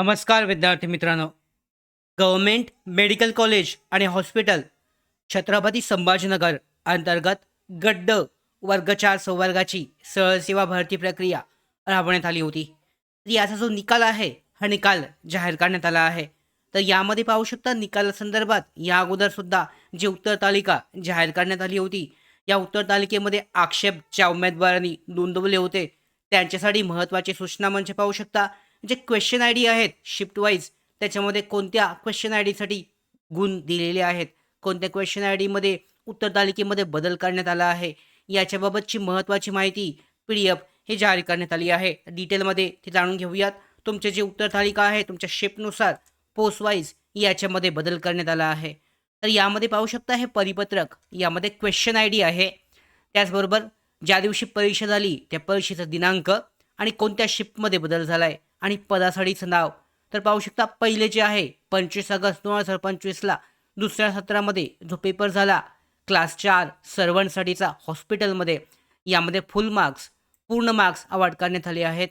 नमस्कार विद्यार्थी मित्रांनो. गव्हर्मेंट मेडिकल कॉलेज आणि हॉस्पिटल छत्रपती संभाजीनगर अंतर्गत गड्ड वर्ग चार संवर्गाची सहसेवा भरती प्रक्रिया राबवण्यात आली होती. तर याचा जो निकाल आहे हा निकाल जाहीर करण्यात आला आहे. तर यामध्ये पाहू शकता निकालासंदर्भात या अगोदर सुद्धा जी उत्तर तालिका जाहीर करण्यात आली होती या उत्तर तालिकेमध्ये आक्षेप ज्या उमेदवारांनी नोंदवले होते त्यांच्यासाठी महत्त्वाची सूचना म्हणजे पाहू शकता जे क्वेश्चन आय डी आहेत शिफ्ट वाईज त्याच्यामध्ये कोणत्या क्वेश्चन आय डीसाठी गुण दिलेले आहेत? कोणत्या क्वेश्चन आय डीमध्ये उत्तर तालिकेमध्ये बदल करण्यात आला आहे? याच्याबाबतची महत्त्वाची माहिती पी डी एफ हे जारी करण्यात आली आहे. डिटेलमध्ये ते जाणून घेऊयात. तुमचे जे उत्तर तालिका आहे तुमच्या शिफ्टनुसार पोस्ट वाईज याच्यामध्ये बदल करण्यात आला आहे. तर यामध्ये पाहू शकता हे परिपत्रक यामध्ये क्वेश्चन आय डी आहे. त्याचबरोबर ज्या दिवशी परीक्षा झाली त्या परीक्षेचा दिनांक आणि कोणत्या शिफ्टमध्ये बदल झाला आहे आणि पदासाठीचं नाव. तर पाहू शकता पहिले जे आहे पंचवीस ऑगस्ट दोन हजार पंचवीसला दुसऱ्या सत्रामध्ये जो पेपर झाला क्लास चार सर्वांसाठीचा हॉस्पिटलमध्ये यामध्ये फुल मार्क्स पूर्ण मार्क्स अवॉर्ड करण्यात आले आहेत.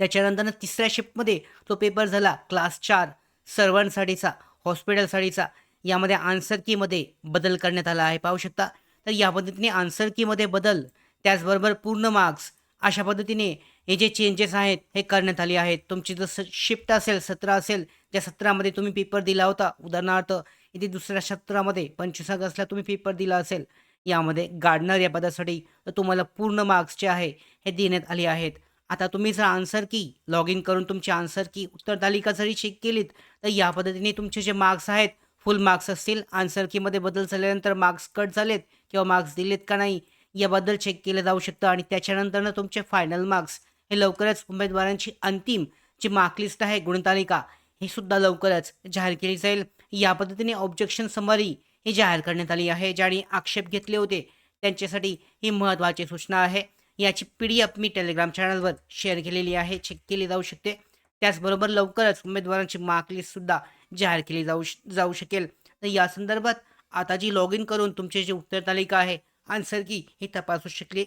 त्याच्यानंतर तिसऱ्या शिफ्टमध्ये जो पेपर झाला क्लास चार सर्वांसाठीचा हॉस्पिटलसाठीचा यामध्ये आन्सर कीमध्ये बदल करण्यात आला आहे. पाहू शकता तर या पद्धतीने आन्सर कीमध्ये बदल त्याचबरोबर पूर्ण मार्क्स अशा पद्धतीने हे जे चेंजेस आहेत हे करण्यात आले आहेत. तुमची जर शिफ्ट असेल सत्र असेल त्या सत्रामध्ये तुम्ही पेपर दिला होता. उदाहरणार्थ इथे दुसऱ्या सत्रामध्ये पंचवीस ऑगस्टला तुम्ही पेपर दिला असेल. यामध्ये गार्डनर या पदासाठी तर तुम्हाला पूर्ण मार्क्स जे आहे हे देण्यात आले आहेत. आता तुम्ही जर आन्सर की लॉग इन करून तुमची आन्सर की उत्तर तालिका जरी चेक केलीत तर या पद्धतीने तुमचे जे मार्क्स आहेत फुल मार्क्स असतील. आन्सर कीमध्ये बदल झाल्यानंतर मार्क्स कट झालेत किंवा मार्क्स दिलेत का नाही याबद्दल चेक केलं जाऊ शकतं आणि त्याच्यानंतरनं तुमचे फायनल मार्क्स हे लवकरच उमेदवारांची अंतिम जी मार्कलिस्ट आहे गुणतालिका हे सुद्धा लवकरच जाहीर केली जाईल. या पद्धतीने ऑब्जेक्शन समरी ही जाहीर करण्यात आली आहे. ज्याने आक्षेप घेतले होते त्यांच्यासाठी ही महत्त्वाची सूचना आहे. याची पी डी एफ मी टेलिग्राम चॅनलवर शेअर केलेली आहे. चेक केली जाऊ शकते. त्याचबरोबर लवकरच उमेदवारांची मार्कलिस्टसुद्धा जाहीर केली जाऊ श जाऊ शकेल. तर या संदर्भात आता जी लॉग इन करून तुमचे जे उत्तर तालिका आहे आन्सर की ही तपासू शकली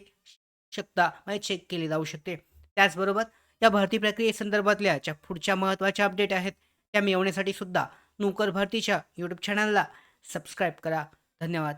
शकता म्हणजे चेक केली जाऊ शकते. त्याचबरोबर या भरती प्रक्रियेसंदर्भातल्या ज्या पुढच्या महत्त्वाच्या अपडेट आहेत त्या मिळवण्यासाठी सुद्धा नोकर भरतीच्या यूट्यूब चॅनलला सबस्क्राईब करा. धन्यवाद.